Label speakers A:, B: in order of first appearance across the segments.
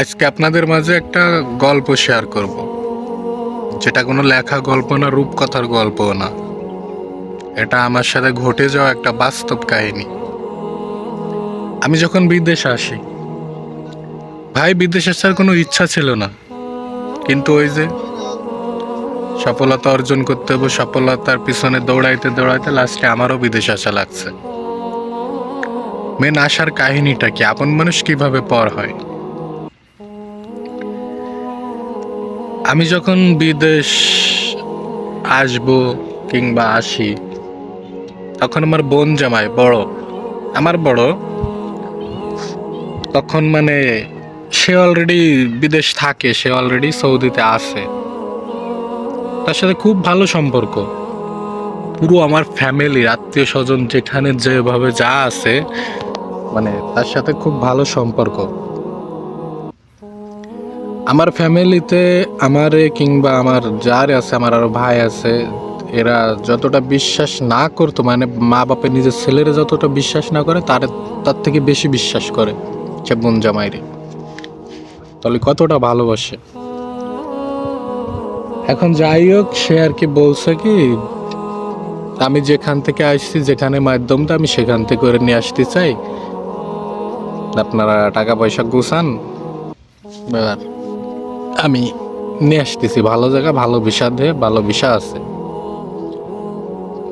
A: আজকে আপনাদের মাঝে একটা গল্প শেয়ার করব। যেটা কোনো লেখা গল্প না, রূপকথার গল্প না। এটা আমার সাথে ঘটে যাওয়া একটা বাস্তব কাহিনী। আমি যখন বিদেশে আসি, ভাই বিদেশ আসার কোনো ইচ্ছা ছিল না। কিন্তু ওই যে সফলতা অর্জন করতে হবে, সফলতার পিছনে দৌড়াইতে দৌড়াইতে লাস্টে আমারও বিদেশ আসা লাগছে। মেন আসার কাহিনীটা কি? আপন মানুষ কীভাবে পর হয়? আমি যখন বিদেশ আসব কিংবা আসি, তখন আমার বোন জামাই বড়। আমার বড়। তখন মানে সে অলরেডি বিদেশ থাকে, সে অলরেডি সৌদিতে আছে। তার সাথে খুব ভালো সম্পর্ক। পুরো আমার ফ্যামিলি আত্মীয় স্বজন যেখানে যেভাবে যা আছে মানে তার সাথে খুব ভালো সম্পর্ক। আমার ফ্যামিলিতে আমারে কিংবা আমার যার আছে, আমার আরও ভাই আছে, এরা যতটা বিশ্বাস না করতো মানে মা বাপের নিজের ছেলেরা যতটা বিশ্বাস না করে, তার তার থেকে বেশি বিশ্বাস করে সে বোন জামাইরে। তাহলে কতটা ভালোবাসে? এখন যাই হোক, সে আর কি বলছে কি, আমি যেখান থেকে আসছি, যেখানে মাধ্যমটা আমি সেখান থেকে করে নিয়ে আসতে চাই। আপনারা টাকা পয়সা গুছান এবার আমি নিয়ে আসতেছি। ভালো জায়গা, ভালো দিয়ে ভালো ভিসা আছে।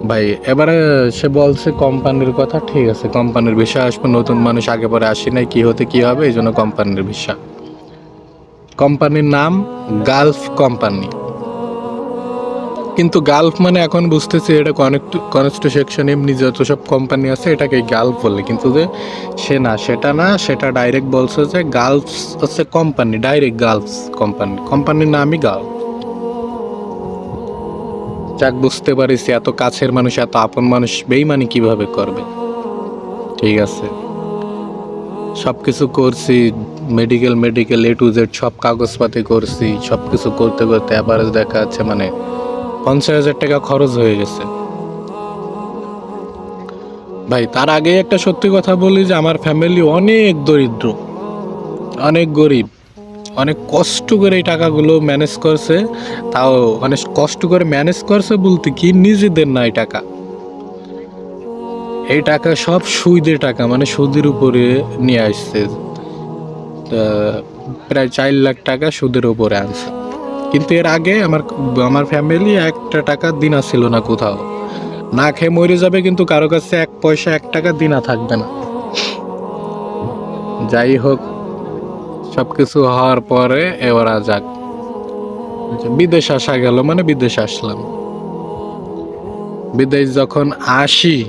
A: ভাই, এবারে সে বলছে কোম্পানির কথা, ঠিক আছে, কোম্পানির বিষয় আসবে, নতুন মানুষ আগে পরে আসি নাই, কি হতে, কি হবে, এই জন্য কোম্পানির ভিসা কোম্পানির নাম গালফ কোম্পানি। কিন্তু গালফ মানে এখন বুঝতেছি এটা কনস্ট্রাকশন এমনি যত সব কোম্পানি আছে এটাকে গালফ বলে। কিন্তু যে সে না, সেটা না, সেটা ডাইরেক্ট বলছে যে গালফ হচ্ছে কোম্পানি ডাইরেক্ট গালফ কোম্পানি কোম্পানির নামই গালফ। যাক, বুঝতে পারিছি, এত কাছের মানুষ, এত আপন মানুষ বেইমানি কীভাবে করবে? ঠিক আছে। সব কিছু করছি medical medical A to Z সব কাগজপাতি করছি সব কিছু করতে করতে আবার দেখা যাচ্ছে মানে পঞ্চাশ হাজার টাকা খরচ হয়ে গেছে। ভাই, তার আগে একটা সত্যি কথা বলি যে, আমার ফ্যামিলি অনেক দরিদ্র, অনেক গরিব, অনেক কষ্ট করে এই টাকাগুলো ম্যানেজ করছে। তাও অনেক কষ্ট করে ম্যানেজ করছে বলতে কি, নিজেদের না এই টাকা। এই টাকা সব সুদের টাকা মানে সুদের উপরে নিয়ে আসছে। প্রায় চার লাখ টাকা সুদের উপরে আনছে। কিন্তু এর আগে আমার আমার ফ্যামিলি একটা টাকা দিনা ছিল না কোথাও। না খেয়ে মরে যাবে কিন্তু কারও কাছে এক পয়সা, এক টাকা দিনা থাকবে না। যাই হোক সব কিছু হওয়ার পরে এবার যাক। বিদেশ আসা গেল মানে বিদেশ আসলাম। বিদেশ যখন আসি,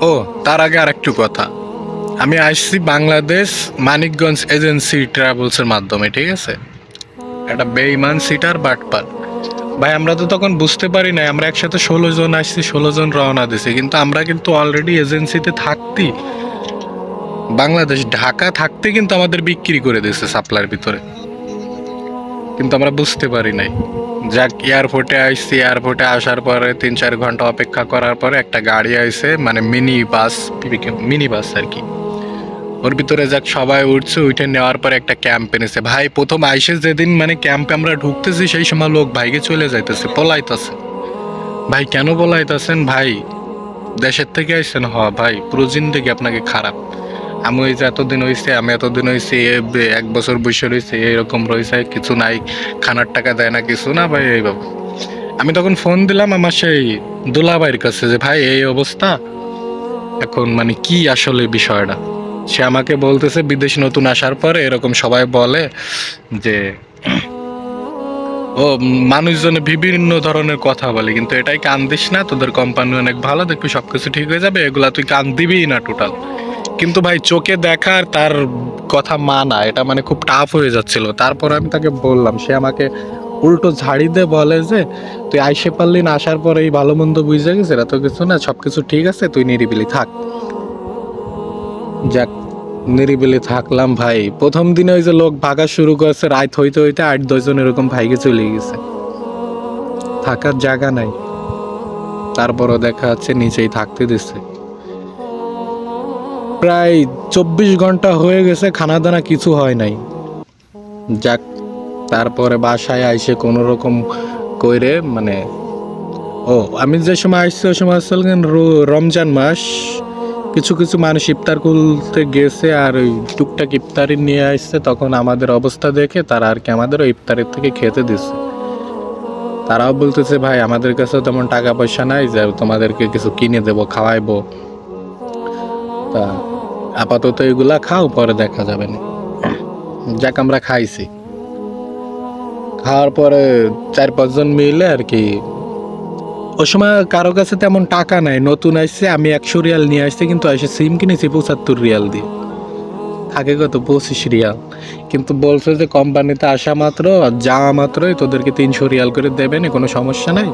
A: ও, তার আগে আরেকটু কথা। আমি আসছি বাংলাদেশ মানিকগঞ্জ এজেন্সি ট্রাভেলসের মাধ্যমে, ঠিক আছে? একটা বেইমান সিটার বাটপার। ভাই, আমরা তো তখন বুঝতে পারি না আমরা একসাথে ষোলো জন আসছি, ষোলো জন রওনা দিছি, কিন্তু আমরা কিন্তু অলরেডি এজেন্সিতে থাকতি। বাংলাদেশ, ঢাকা থাকতে কিন্তু আমাদের বিক্রি করে দিয়েছে সাপ্লাইয়ের ভিতরে। কিন্তু আমরা বুঝতে পারি নাই। যাক এয়ারপোর্টে আসছি এয়ারপোর্টে আসার পরে তিন চার ঘণ্টা অপেক্ষা করার পরে একটা গাড়ি আইছে মানে মিনি বাস মিনি বাস আর কি। ওর ভিতরে যাক সবাই উঠছে, উঠে নেওয়ার পরে একটা ক্যাম্প এনেছে। ভাই, প্রথম আইসে যেদিন মানে ক্যাম্পে আমরা ঢুকতেছি, সেই সময় লোক ভাইকে চলে যাইতেছে, পলাইতেছে। ভাই, কেন পলাইতেছেন? ভাই, দেশের থেকে আইসেন হ, ভাই, পুরো জিন্দগি আপনাকে খারাপ। আমি ওই যে এতদিন হয়েছে আমি এতদিন হয়েছে এক বছর বসে রয়েছে এরকম রয়েছে কিছু নাই, খানার টাকা দেয় না, কিছু না, ভাই, এই বাবু আমি তখন ফোন দিলাম আমার সেই দুলাভাইয়ের কাছে যে, ভাই, এই অবস্থা? এখন মানে কি আসলে বিষয়টা? সে আমাকে বলতেছে, বিদেশ নতুন আসার পরে এরকম সবাই বলে যে, ও, মানুষজনে বিভিন্ন ধরনের কথা বলে, কিন্তু এটাই কান দিস না, তোদের কোম্পানি অনেক ভালো, দেখবি সবকিছু ঠিক হয়ে যাবে, এগুলা তুই কান দিবি না টোটাল কিন্তু ভাই, চোখে দেখার তার কথা মানা, এটা মানে খুব টাফ হয়ে যাচ্ছিল। তারপর আমি তাকে বললাম, সে আমাকে উল্টো ঝাড়ি দিয়ে বলে যে, তুই আইসে পারলি না, আসার পরে এই ভালো মন্দ বুঝে গেছে এত কিছু না, সবকিছু ঠিক আছে, তুই নিরিবিলি থাক। যাক, নিরিবিলি থাকলাম ভাই। প্রথম দিনে ওই যে লোক ভাগা শুরু করেছে রাত হইতে হইতে আট দশজন এরকম ভাইকে চলে গেছে। থাকার জায়গা নাই। তারপরও দেখা যাচ্ছে নিচেই থাকতে দিচ্ছে প্রায় চব্বিশ ঘণ্টা হয়ে গেছে খানা দানা কিছু হয় নাই। যাক, তারপরে বাসায় আইসে কোনো রকম কইরে মানে ও, আমি যে সময় আসছি, ওই সময় আসলে রমজান মাস। কিছু কিছু মানুষ ইফতার করতে গেছে আর ওই টুকটাক ইফতারি নিয়ে আসছে, তখন আমাদের অবস্থা দেখে তারা আর কি আমাদের ওই ইফতারের থেকে খেতে দিচ্ছে। তারাও বলতেছে, ভাই, আমাদের কাছে তেমন টাকা পয়সা নাই যে তোমাদেরকে কিছু কিনে দেবো, খাওয়াইবো। তা আপাতত এগুলা খাও, পরে দেখা যাবে না। যাক, আমরা খাইছি। খাওয়ার পরে চার পাঁচজন মিলে আর কি ওই সময় কারও কাছে তেমন টাকা নাই। নতুন আসছে আমি একশো রিয়াল নিয়ে আসছি, কিন্তু এসে সিম কিনেছি, পঁচাত্তর রিয়াল দিয়ে। থাকে কত? পঁচিশ রিয়াল। কিন্তু বলছে যে কোম্পানিতে আসা মাত্র যাওয়া মাত্রই তোদেরকে তিনশো রিয়াল করে দেবেন কোনো সমস্যা নাই।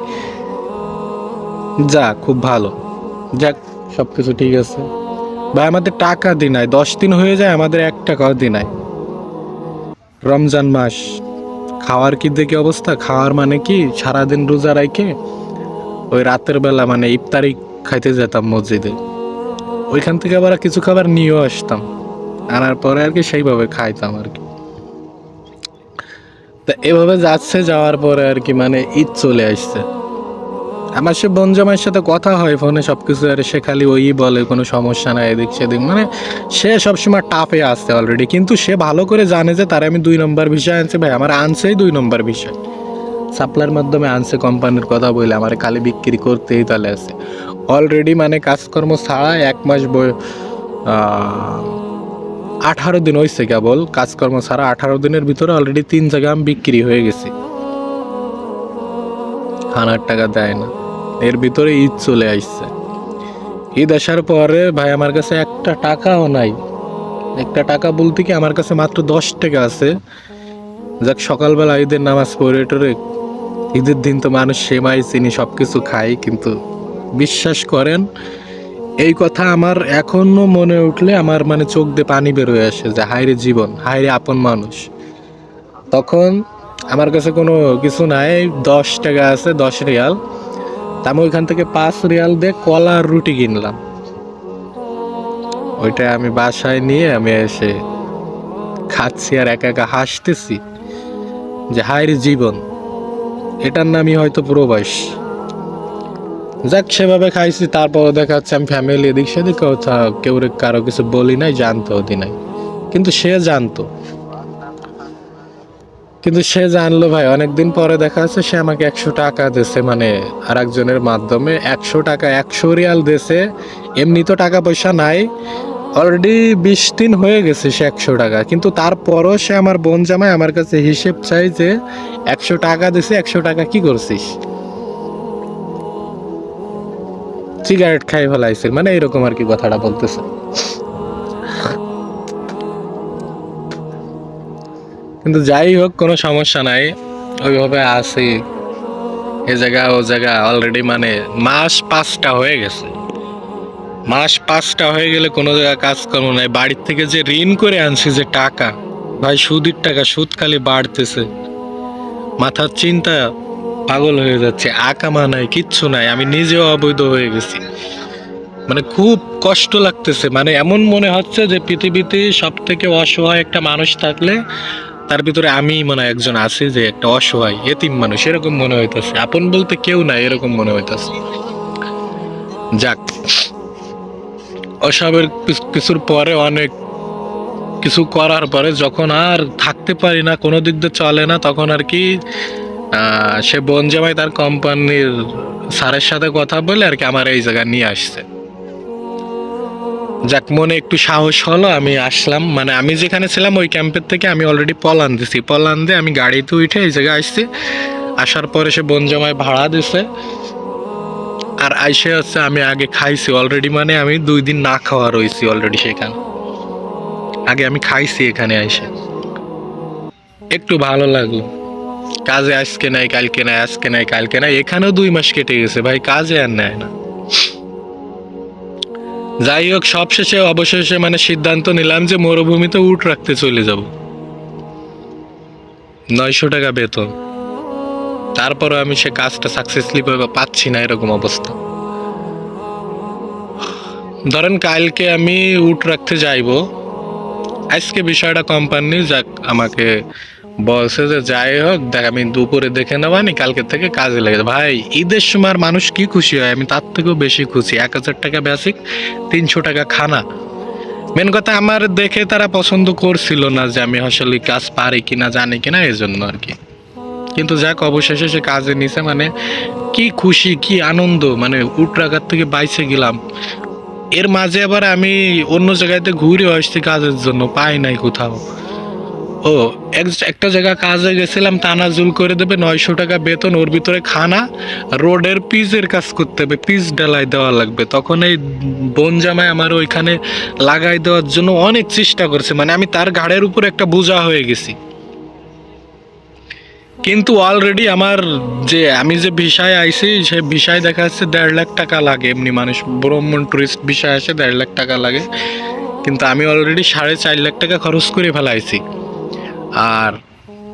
A: যা, খুব ভালো। যাক সব কিছু ঠিক আছে। ভাই, আমাদের টাকা দি নাই। দশ দিন হয়ে যায়, আমাদের এক টাকাও দি নাই। রমজান মাস। খাওয়ার কি দেখি অবস্থা? খাওয়ার মানে কি? সারাদিন রোজা রাইখে ওই রাতের বেলা মানে ইফতারি খাইতে যেতাম মসজিদে। ওইখান থেকে আবার কিছু খাবার নিয়েও আসতাম। আনার পরে আর কি সেইভাবে খাইতাম আর কি। তা এভাবে যাচ্ছে, যাওয়ার পরে আর কি মানে ঈদ চলে আসছে। আমার সে বনজামাইয়ের সাথে কথা হয় ফোনে সবকিছু, আর সে খালি ওই বলে, কোনো সমস্যা নাই, এদিক সেদিক। মানে সে সবসময় টাফে আসছে অলরেডি কিন্তু সে ভালো করে জানে যে তার আমি দুই নম্বর বিষয় আনছে। ভাই, আমার আনছেই দুই নম্বর বিষয়। সাপ্লাইয়ের মাধ্যমে আনছে কোম্পানির কথা বলে আমার খালি বিক্রি করতেই তাহলে আছে। অলরেডি মানে কাজকর্ম ছাড়া এক মাস বই আঠারো দিন হয়েছে কেবল, কাজকর্ম ছাড়া আঠারো দিনের ভিতরে অলরেডি তিন জায়গায় আমি বিক্রি হয়ে গেছি। হানার টাকা দেয় না। এর ভিতরে ঈদ চলে আসছে ঈদ আসার পরে ভাই আমার কাছে একটা টাকাও নাই। একটা টাকা বলতে কি আমার কাছে মাত্র দশ টাকা আছে। যাক, সকালবেলা ঈদের নামাজ পড়ে টরে ঈদের দিন তো মানুষ সেমাই, চিনি সব কিছু খায়, কিন্তু বিশ্বাস করেন, এই কথা আমার এখনও মনে উঠলে আমার মানে চোখ দিয়ে পানি বেরোয় আসে যে, হায়রে জীবন, হায়রে আপন মানুষ। তখন আমার কাছে কোনো কিছু নাই, দশ টাকা আছে, দশ রিয়াল। তা আমি ওইখান থেকে পাঁচ রিয়াল দিয়ে কলা আর রুটি কিনলাম। ওইটা আমি বাসায় নিয়ে আমি এসে খাচ্ছি আর একা একা হাসতেছি যে, হায়রে জীবন। এটার নামই হয়তো প্রবাস। যাক, সেভাবে খাইছি তারপর দেখা যাচ্ছে আমি ফ্যামিলি এদিক সেদিক কেউ কারও কিছু বলি নাই, জানতো দি নাই। কিন্তু সে জানতো। কিন্তু সে জানলো, ভাই, অনেকদিন পরে দেখা যাচ্ছে সে আমাকে একশো টাকা দিছে মানে আর একজনের মাধ্যমে একশো টাকা, একশো রিয়াল দিছে এমনি তো টাকা পয়সা নাই অলরেডি বিশ দিন হয়ে গেছে সে একশো টাকা, কিন্তু তারপরও সে আমার বোন জামাই আমার কাছে হিসেব চাই যে একশো টাকা দিছে, একশো টাকা কি করছিস? সিগারেট খাই ফেলাইছিল মানে এরকম আর কি কথাটা বলতেছে। কিন্তু যাই হোক, কোনো সমস্যা নাই, ওইভাবে আসি এ জায়গা ও জায়গা অলরেডি মানে মাস পাঁচটা হয়ে গেছে। মাস পাঁচটা হয়ে গেলে কোনো জায়গায় কাজকর্ম নাই। বাড়ির থেকে যে ঋণ করে আনছি যে টাকা, ভাই সুদের টাকা, সুদ খালি বাড়তেছে। মাথার চিন্তা পাগল হয়ে যাচ্ছে, আকামা নাই, কিচ্ছু নাই, আমি নিজেও অবৈধ হয়ে গেছি। মানে খুব কষ্ট লাগতেছে মানে এমন মনে হচ্ছে যে পৃথিবীতে সব থেকে অসহায় একটা মানুষ থাকলে তার ভিতরে আমি মনে হয় একজন আছি যে একটা অসহায়, এতিম মানুষ, এরকম মনে হইতেছে। আপন বলতে কেউ নাই, এরকম মনে হইতেছে। যাক। ওসবের কিছুর পরে অনেক কিছু করার পরে যখন আর থাকতে পারি না, কোনো দিক দিয়ে চলে না, তখন আর কি সে বোন জামাই তার কোম্পানির স্যারের সাথে কথা বলে আর কি আমার এই জায়গায় নিয়ে আসছে। যাক, মনে একটু সাহস হলো, আমি আসলাম। মানে আমি যেখানে ছিলাম, ওই ক্যাম্পের থেকে আমি অলরেডি পলান দিছি। পলান দিয়ে আমি গাড়িতে উঠে এই জায়গায় আসছি। আসার পরে সে বোন জামাই ভাড়া দিছে। আর আইসে হচ্ছে আমি আগে খাইছি অলরেডি মানে আমি দুই দিন না খাওয়া রয়েছি অলরেডি সেখানে। আগে আমি খাইছি এখানে আইসে। একটু ভালো লাগল। কাজে আজকে নাই, কালকে নাই, আজকে নাই, কালকে নাই, এখানেও দুই মাস কেটে গেছে ভাই, কাজে আর নেয় না। যাই হোক, সবশেষে, অবশেষে মানে সিদ্ধান্ত নিলাম যে মরুভূমিতে উট রাখতে চলে যাব। নয়শো টাকা বেতন। তারপরে আমি সে কাজটা সাকসেসফুলি পাচ্ছি না এরকম অবস্থা। ধরেন কালকে আমি উট রাখতে যাইবো। আজকে বিষয়টা কোম্পানি যাক, আমাকে বলছে যে যাই হোক, দেখ আমি দুপুরে দেখে নেবানি কালকে থেকে কাজে লেগে ভাই, ঈদের সময় মানুষ কি খুশি হয়? আমি তার থেকেও বেশি খুশি। এক হাজার টাকা বেসিক তিনশো টাকা খানা। মেন কথা, আমার দেখে তারা পছন্দ করছিল না যে আমি আসলে কাজ পারি কিনা, জানি কিনা এই জন্য আর কি। কিন্তু যাক, অবশেষে সে কাজে নিছে মানে কি খুশি, কি আনন্দ মানে উটরাঘাট থেকে বাইসে গেলাম। এর মাঝে আবার আমি অন্য জায়গাতে ঘুরে আসছি কাজের জন্য, পাই নাই কোথাও। ও, এক- একটা জায়গা কাজে গেছিলাম টানাজুল করে দেবে নয়শো টাকা বেতন, ওর ভিতরে খানা, রোডের পিচের কাজ করতে হবে পিচ ডালাই দেওয়া লাগবে। তখন এই বন জামাই আমার ওইখানে লাগাই দেওয়ার জন্য অনেক চেষ্টা করছে মানে আমি তার ঘাড়ের উপর একটা বোঝা হয়ে গেছি। কিন্তু অলরেডি আমার যে, আমি যে ভিসায় আইছি, সে ভিসায় দেখা যাচ্ছে দেড় লাখ টাকা লাগে এমনি মানুষ। ব্রহ্মণ টুরিস্ট ভিসায় আসে দেড় লাখ টাকা লাগে। কিন্তু আমি অলরেডি সাড়ে চার লাখ টাকা খরচ করে ফেলাইছি। আর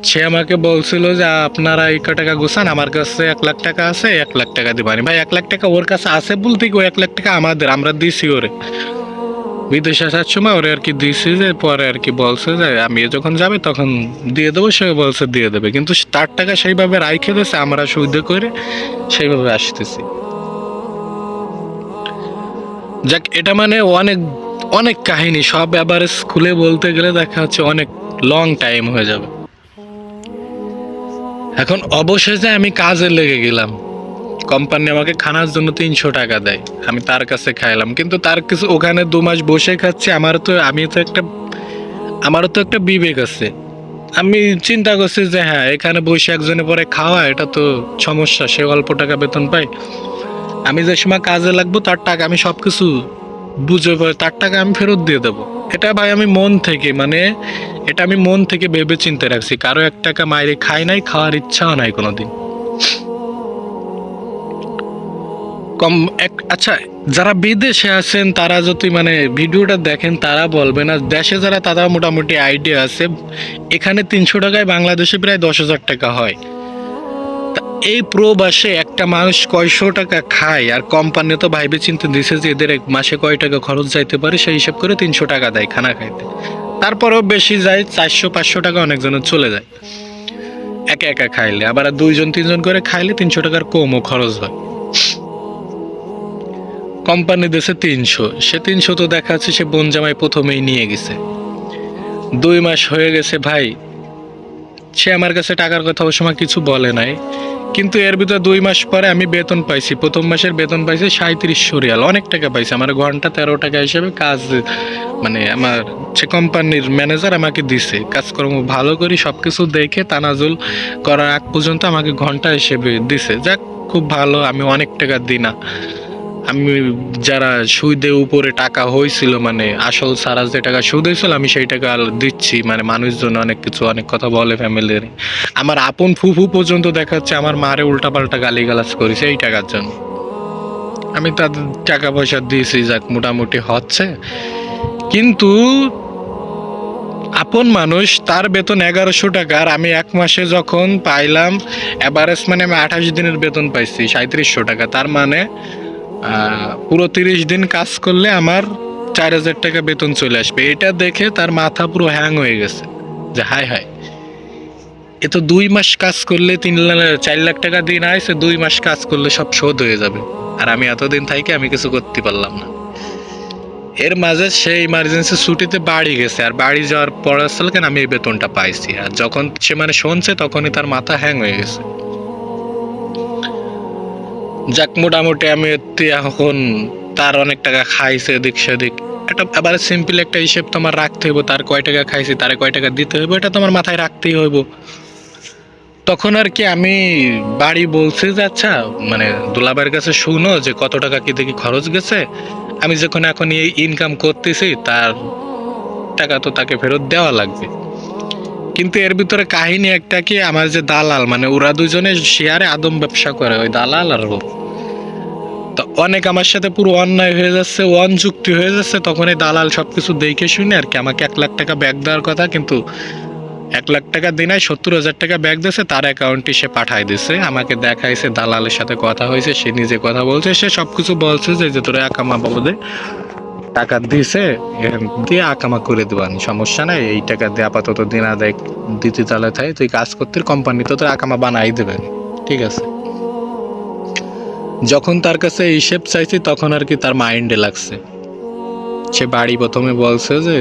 A: সে আমাকে বলছিল যে, আপনারা এই ক টাকা গোছান, আমার কাছে এক লাখ টাকা আছে, এক লাখ টাকা দিবানি। ভাই, এক লাখ টাকা ওর কাছে আছে বলতে কি ওই এক লাখ টাকা আমাদের, আমরা দিছি ওরে। বিদেশে আসার সময় ওরে আর কি দিছি যে, পরে আর কি বলছে যে আমি যখন যাবে তখন দিয়ে দেবো, সে বলছে দিয়ে দেবে। কিন্তু তার টাকা সেইভাবে রাইখে দিয়েছে, আমরা সুবিধে করে সেইভাবে আসতেছি। যাক, এটা মানে অনেক অনেক কাহিনী। সব এবারে স্কুলে বলতে গেলে দেখা যাচ্ছে অনেক লং টাইম হয়ে যাবে। এখন অবশেষে আমি কাজে লেগে গেলাম। কোম্পানি আমাকে খানার জন্য তিনশো টাকা দেয়। আমি তার কাছে খাইলাম। কিন্তু তার কিছু ওখানে দু মাস বসে খাচ্ছি, আমার তো আমি তো একটা আমারও তো একটা বিবেক আছে। আমি চিন্তা করছি যে হ্যাঁ এখানে বসে একজনে পরে খাওয়া, এটা তো সমস্যা। সে অল্প টাকা বেতন পায়। আমি যে সময় কাজে লাগবো, তার টাকা আমি সব কিছু বুঝে তার টাকা আমি ফেরত দিয়ে দেবো। এটা ভাই আমি মন থেকে মানে এটা আমি মন থেকে ভেবে চিন্তে রাখছি। কারও এক টাকা মাইরে খাই নাই, খাওয়ার ইচ্ছাও নাই কোনোদিন। কম এক আচ্ছা যারা বিদেশে আছেন, তারা যদি মানে ভিডিওটা দেখেন, তারা বলবে না, দেশে যারা তারা মোটামুটি আইডিয়া আছে। এখানে তিনশো টাকায় বাংলাদেশে প্রায় দশ হাজার টাকা হয়। এই প্রবাসে একটা মানুষ কয়শো টাকা খায়, আর কোম্পানি তো ভাইবে চিন্তা দিছে যে এদের এক মাসে কয় টাকা খরচ যাইতে পারে, সেই হিসাব করে তিনশো টাকা দেয় খানা খাইতে। তারপরেও বেশি যায়, চারশো, পাঁচশো টাকা অনেকজনের চলে যায়। একা একা খাইলে, আবার দুইজন, তিনজন করে খাইলে তিনশো টাকার কমও খরচ হয়। কোম্পানি দেশে তিনশো। সে তিনশো তো দেখা যাচ্ছে সে বোন জামাই প্রথমেই নিয়ে গেছে। দুই মাস হয়ে গেছে, ভাই, সে আমার কাছে টাকার কথা ওই সময় কিছু বলে নাই। কিন্তু এর ভিতরে দুই মাস পরে আমি বেতন পাইছি। প্রথম মাসের বেতন পাইছি সাঁত্রিশশো রিয়াল। অনেক টাকা পাইছি। আমার ঘণ্টা তেরো টাকা হিসেবে কাজ মানে আমার সে কোম্পানির ম্যানেজার আমাকে দিছে। কাজকর্ম ভালো করি সব কিছু দেখে তানাজুল করার আগ পর্যন্ত আমাকে ঘণ্টা হিসেবে দিছে। যাক, খুব ভালো, আমি অনেক টাকা দিই না। আমি যারা সুদে উপরে টাকা হয়েছিল মানে আসল সারা যে টাকা সুদ হয়েছিল আমি সেই টাকা দিচ্ছি। মানে মানুষজন অনেক কিছু, অনেক কথা বলে ফ্যামিলির আমার আপন ফুফু পর্যন্ত দেখাচ্ছে, আমার মারে উল্টাপাল্টা গালিগালাজ করেছে এই টাকার জন্য। আমি তাদের টাকা পয়সা দিয়েছি, যাক মোটামুটি হচ্ছে। কিন্তু আপন মানুষ, তার বেতন এগারোশো টাকার আমি এক মাসে যখন পাইলাম অ্যাভারেজ মানে আমি আঠাশ দিনের বেতন পাইছি সাঁত্রিশশো টাকা। তার মানে পুরো তিরিশ দিন কাজ করলে আমার চার হাজার টাকা বেতন চলে আসবে। এটা দেখে তার মাথা পুরো হ্যাং হয়ে গেছে, যে হায় হায়। এ তো দুই মাস কাজ করলে তিন চার লাখ টাকা দিন আসে দুই মাস কাজ করলে সব শোধ হয়ে যাবে। আর আমি এতদিন থাকি আমি কিছু করতে পারলাম না। এর মাঝে সে ইমার্জেন্সি ছুটিতে বাড়ি গেছে, আর বাড়ি যাওয়ার পর আসলে কেন আমি এই বেতনটা পাইছি? আর যখন সে মানে শুনছে, তখনই তার মাথা হ্যাং হয়ে গেছে। যাক, মোটামুটি আমি এখন তার অনেক টাকা খাইছে এদিক সেদিক। এটা আবার সিম্পল একটা হিসেব তোমার রাখতে হইব, তার কয় টাকা খাইছি, তার কয় টাকা দিতে হইব, এটা তোমার মাথায় রাখতেই হইব। তখন আর কি আমি বাড়ি বলছি যে আচ্ছা মানে দুলাবার কাছে শুনো যে কত টাকা কি দেখি খরচ গেছে। আমি যখন এখন এই ইনকাম করতেছি, তার টাকা তো তাকে ফেরত দেওয়া লাগবে। কিন্তু এর ভিতরে কাহিনী একটা কি, আমার যে দালাল মানে ওরা দুজনে শেয়ারে আদম ব্যবসা করে, ওই দালাল আর ও তো অনেক আমার সাথে পুরো অন্যায় হয়ে যাচ্ছে ওয়ান চুক্তি হয়ে যাচ্ছে, তখন এই দালাল সব কিছু দেখে শুনে আর কি আমাকে এক লাখ টাকা ব্যাগ দেওয়ার কথা, কিন্তু এক লাখ টাকা দিনায় সত্তর হাজার টাকা ব্যাগ দিয়েছে, তার অ্যাকাউন্টে সে পাঠায় দিছে আমাকে দেখাইছে, দালালের সাথে কথা হয়েছে, সে নিজে কথা বলছে, সে সব কিছু বলছে যে যে তোরা একামা বাবদে টাকা দিছে দিয়ে আকামা করে দেবানি সমস্যা নাই, এই টাকা দিয়ে আপাতত দিন আদায় দিতে তালে থাকে তুই কাজ করতে কোম্পানি তো তোর আকামা বানাই দেবেন ঠিক আছে? যখন তার কাছে হিসেব চাইছি, তখন আর কি তার মাইন্ডে লাগছে। সে বাড়ি প্রথমে বলছে যে,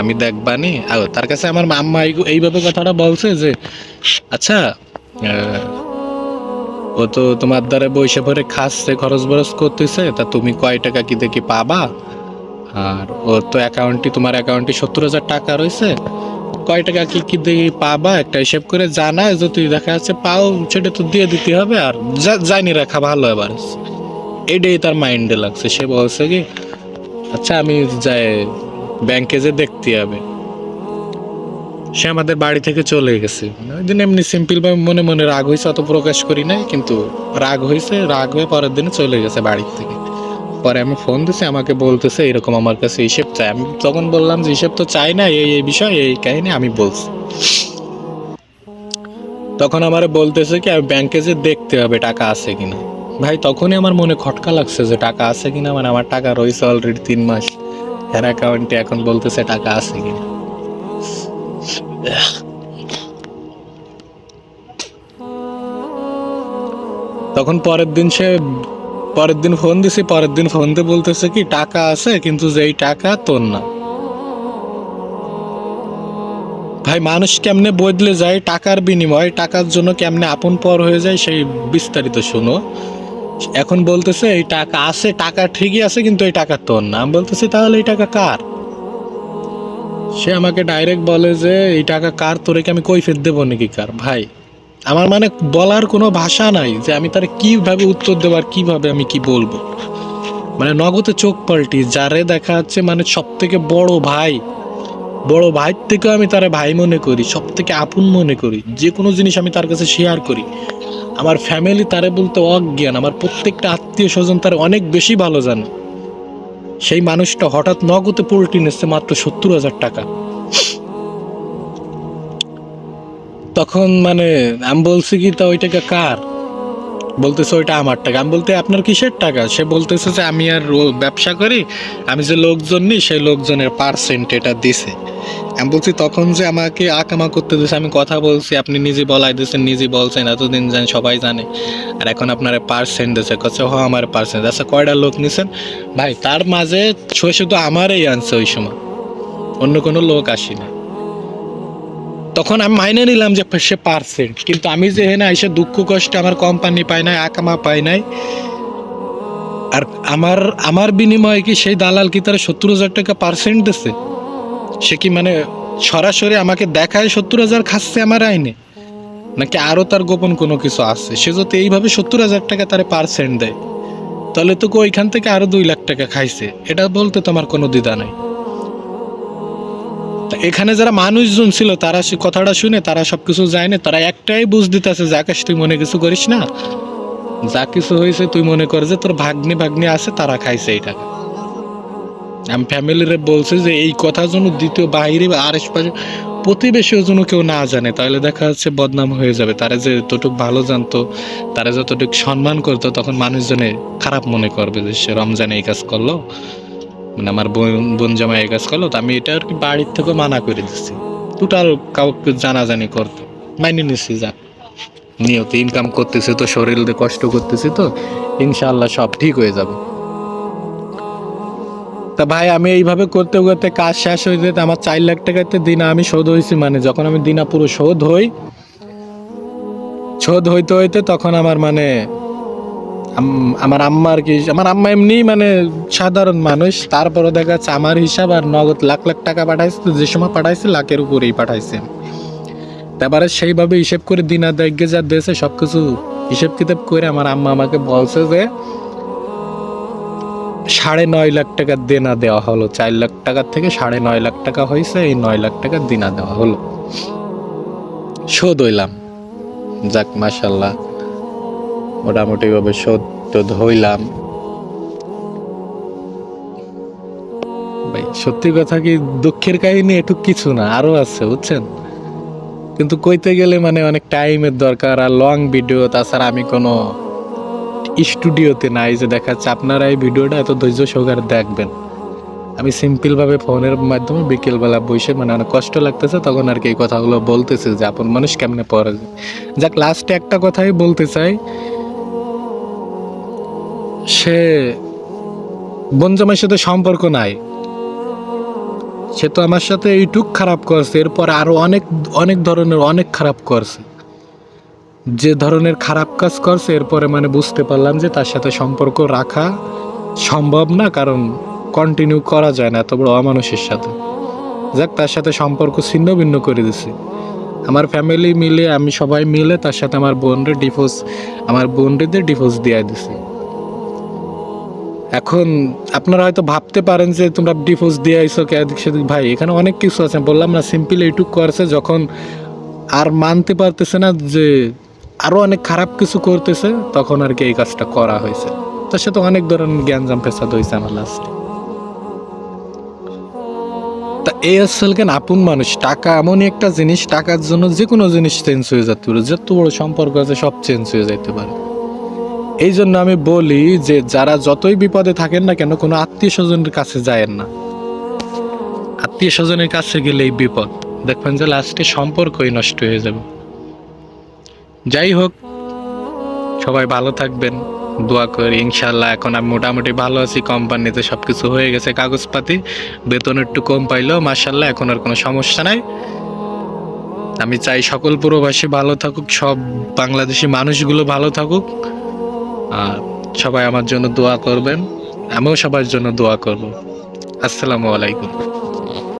A: আমি দেখবানি। আর তার কাছে আমার মাম্মা এইভাবে কথাটা বলছে যে আচ্ছা ও তো তোমার দ্বারা বৈশা ভরে খাচ্ছে, খরচ বরচ করতেছে, তা তুমি কয় টাকা কি দেখি পাবা? আর ও তো অ্যাকাউন্টটি তোমার অ্যাকাউন্টে সত্তর হাজার টাকা রয়েছে। কয় টাকা কি কি দেখি পাবা? একটা হিসেব করে জানায় যদি দেখা যাচ্ছে পাও, সেটা তো দিয়ে দিতে হবে আর জানি রাখা ভালো এবার। এটাই তার মাইন্ডে লাগছে। সে বলছে কি আচ্ছা আমি যাই ব্যাংকে যে দেখতে হবে। সে আমাদের বাড়ি থেকে চলে গেছে। ওই দিন এমনি সিম্পল ভাবে মনে মনে রাগ হয়েছে, অত প্রকাশ করি নাই, কিন্তু রাগ হয়েছে, রাগ হয়ে পরের দিনে চলে গেছে বাড়ি থেকে। পরে আমি ফোন দিছি, আমাকে বলতেছে, এরকম আমার কাছে হিসেব চাই। আমি তখন বললাম যে, হিসেব তো চাই না, এই এই বিষয়, এই কাহিনী আমি বলছি। তখন আমার বলতেছে কি, আমি ব্যাংকে যে দেখতে হবে টাকা আছে কিনা। ভাই, তখনই আমার মনে খটকা লাগছে যে, টাকা আছে কিনা? মানে আমার টাকা রয়েছে অলরেডি তিন মাস। এর অ্যাকাউন্টে এখন বলতেছে টাকা আছে কিনা। তখন পরের দিন সে পরের দিন ফোন দিছি, পরের দিন ফোন দিয়ে বলতেছে কি, টাকা আছে, কিন্তু যেই টাকা তোর না। ভাই, মানুষ কেমনে বদলে যায় টাকার বিনিময়ে? টাকার জন্য কেমনে আপন পর হয়ে যায় সেই বিস্তারিত শুনো। এখন বলতেছে, এই টাকা আছে, টাকা ঠিকই আছে, কিন্তু এই টাকা তোর না। আমি বলতেছি, তাহলে এই টাকা কার? সে আমাকে ডাইরেক্ট বলে যে, এই টাকা কার? তোরে কি আমি কৈফের দেবো নাকি কার? ভাই আমার মানে বলার কোনো ভাষা নাই যে আমি তার কীভাবে উত্তর দেবো আর কীভাবে আমি কি বলব। মানে নগদে চোখ পাল্টি, যারে দেখা যাচ্ছে মানে সব থেকে বড় ভাই বড় ভাই থেকেও আমি তারে ভাই মনে করি সব থেকে আপন মনে করি, যে কোনো জিনিস আমি তার কাছে শেয়ার করি। আমার ফ্যামিলি তারে বলতে অজ্ঞান, আমার প্রত্যেকটা আত্মীয় স্বজন তার অনেক বেশি ভালো জানে। সেই মানুষটা হঠাৎ নগদে পোল্টি নিচ্ছে মাত্র সত্তর হাজার টাকা। তখন মানে আমি বলছি কি, তা ওই টাকা কার? বলতেছে, ওইটা আমার টাকা। আমি বলতে, আপনার কিসের টাকা? সে বলতেছে যে, আমি আর ব্যবসা করি, আমি যে লোকজন নিই, সেই লোকজনের পার্সেন্ট এটা দিছে। আমি বলছি, তখন যে আমাকে আকামা করতে দিছে, আমি কথা বলছি, আপনি নিজে বলাই দিয়েছেন, নিজে বলছেন, এতদিন জান সবাই জানে। আর এখন আপনার পার্সেন্ট দিছে কচ্ছে হ আমার পার্সেন্ট আচ্ছা কয়টা লোক নিছেন? ভাই, তার মাঝে শুধু আমারই আনছে ওই সময়। অন্য কোনো লোক আসেনি। তখন আমি মাইনে নিলাম যে সে পার্সেন্ট কিন্তু আমি যে হেনে এসে দুঃখ, কষ্ট আমার কোম্পানি পায় নাই, আকামা পায় নাই, আর আমার আমার বিনিময়ে কি সেই দালাল কি তারা সত্তর হাজার টাকা পার্সেন্ট দিচ্ছে সে কি মানে সরাসরি আমাকে দেখায় সত্তর হাজার খাচ্ছে আমার আইনে? নাকি আরও তার গোপন কোনো কিছু আছে? সে যদি এইভাবে সত্তর হাজার টাকা তার পার্সেন্ট দেয়, তাহলে তো ওইখান থেকে আরও দুই লাখ টাকা খাইছে। এটা বলতে তোমার কোনো দ্বিধা নাই। এখানে যারা মানুষজন ছিল, তারা কথাটা শুনে, তারা সবকিছু যায় না তারা একটাই বুঝ দিতেছে যে, আকাশ, তুই মনে কিছু করিস না? যা কিছু হয়েছে, তুই মনে কর যে, তোর ভাগ্নি ভাগ্নি আছে, তারা খাইছে এই টাকা আমি ফ্যামিলিরে বলছি যে, এই কথা যেন দ্বিতীয় বাইরে বা আর আশেপাশে প্রতিবেশীও যেন কেউ না জানে, তাহলে দেখা যাচ্ছে বদনাম হয়ে যাবে। তারা যে যতটুক ভালো জানতো, তারা যতটুক সম্মান করতো, তখন মানুষজনে খারাপ মনে করবে যে, সে রমজানে এই কাজ করল। মানে আমার বোন বোন জামাই এই কাজ করল, তো আমি এটা আর কি বাড়ির থেকে মানা করে দিচ্ছি টোটাল কাউকে জানাজানি করতো, মাইনে নিচ্ছি যাক নিয়ত ইনকাম করতেছি তো, শরীর দিয়ে কষ্ট করতেছি তো ইনশাল্লাহ সব ঠিক হয়ে যাবে। তা ভাই, আমি এইভাবে করতে করতে কাজ শেষ হয়ে যেতে আমার চার লাখ টাকাতে দিনা আমি শোধ হয়েছি মানে যখন আমি দিনা পুরো শোধ হই, শোধ হইতে হইতে তখন আমার মানে আমার আম্মা আর কি আমার আম্মা এমনি মানে সাধারণ মানুষ। তারপরে দেখা যাচ্ছে আমার হিসাব আর নগদ লাখ লাখ টাকা পাঠাইছে, তো যে সময় পাঠাইছে, লাখের উপরেই পাঠাইছে। তারপরে সেইভাবে হিসেব করে দিনা দেখে যা দিয়েছে সব কিছু হিসেব কিতাব করে আমার আম্মা আমাকে বলছে যে, সাড়ে নয় লাখ টাকা দেনা দেওয়া হলো। চার লাখ টাকার থেকে সাড়ে নয় লাখ টাকা হয়েছে, এই নয় লাখ টাকা দিনা দেওয়া হলো। শোধ হইলাম। যাক মাসাল্লাহ মোটামুটি ভাবে শোধ টোধ হইলাম ভাই, সত্যি কথা কি দুঃখের কাহিনী এটুক কিছু না, আরও আছে, বুঝছেন? কিন্তু কইতে গেলে মানে অনেক টাইমের দরকার আর লং ভিডিও তাছাড়া আমি কোনো স্টুডিওতে নাই যে দেখাচ্ছে। আপনারা এই ভিডিওটা এত ধৈর্য সহকারে দেখবেন। আমি সিম্পলভাবে ফোনের মাধ্যমে বিকেলবেলা বসে মানে অনেক কষ্ট লাগতেছে, তখন আর কি এই কথাগুলো বলতেছে যে আপন মানুষ কেমনে পড়ে যাক লাস্টে একটা কথাই বলতে চাই। সে বনজামের সাথে সম্পর্ক নাই। সে তো আমার সাথে এইটুক খারাপ করছে, এরপর আরও অনেক অনেক ধরনের অনেক খারাপ করছে। যে ধরনের খারাপ কাজ করছে, এরপরে মানে বুঝতে পারলাম যে তার সাথে সম্পর্ক রাখা সম্ভব না, কারণ কন্টিনিউ করা যায় না এত বড় অমানুষের সাথে। যাক, তার সাথে সম্পর্ক ছিন্ন ভিন্ন করে দিছি। আমার ফ্যামিলি মিলে, আমি সবাই মিলে তার সাথে আমার বোনরে ডিভোর্স আমার বোনদের ডিভোর্স দিয়ে দিছি। এখন আপনারা হয়তো ভাবতে পারেন যে তোমরা ডিভোর্স দিয়ে আইসো ভাই, এখানে অনেক কিছু আছে। বললাম না সিম্পল এইটুক করছে যখন আর মানতে পারতেছে না যে আরও অনেক খারাপ কিছু করতেছে, তখন আর কি এই কাজটা করা হয়েছে। তার সাথে অনেক ধরনের জ্ঞানজাম ফেসাদ হয়েছে আমার লাস্টে তা এই আসল কেন? আপন মানুষ, টাকা এমনই একটা জিনিস, টাকার জন্য যে কোনো জিনিস চেঞ্জ হয়ে যেতে পারে, যত বড় সম্পর্ক আছে সব চেঞ্জ হয়ে যেতে পারে। এই জন্য আমি বলি যে যারা যতই বিপদে থাকেন না কেন, কোনো আত্মীয় স্বজনের কাছে যায়েন না। আত্মীয় স্বজনের কাছে গেলেই বিপদ। দেখবেন যে লাস্টে সম্পর্কই নষ্ট হয়ে যাবে। যাই হোক, সবাই ভালো থাকবেন, দোয়া করি ইনশাল্লাহ এখন আমি মোটামুটি ভালো আছি, কোম্পানিতে সব কিছু হয়ে গেছে, কাগজপাতি, বেতন একটু কম পাইলেও মার্শাল্লাহ এখন আর কোনো সমস্যা নাই। আমি চাই সকল প্রবাসী ভালো থাকুক, সব বাংলাদেশি মানুষগুলো ভালো থাকুক। সবাই আমার জন্য দোয়া করবেন আমিও সবার জন্য দোয়া করব। আসসালামু আলাইকুম।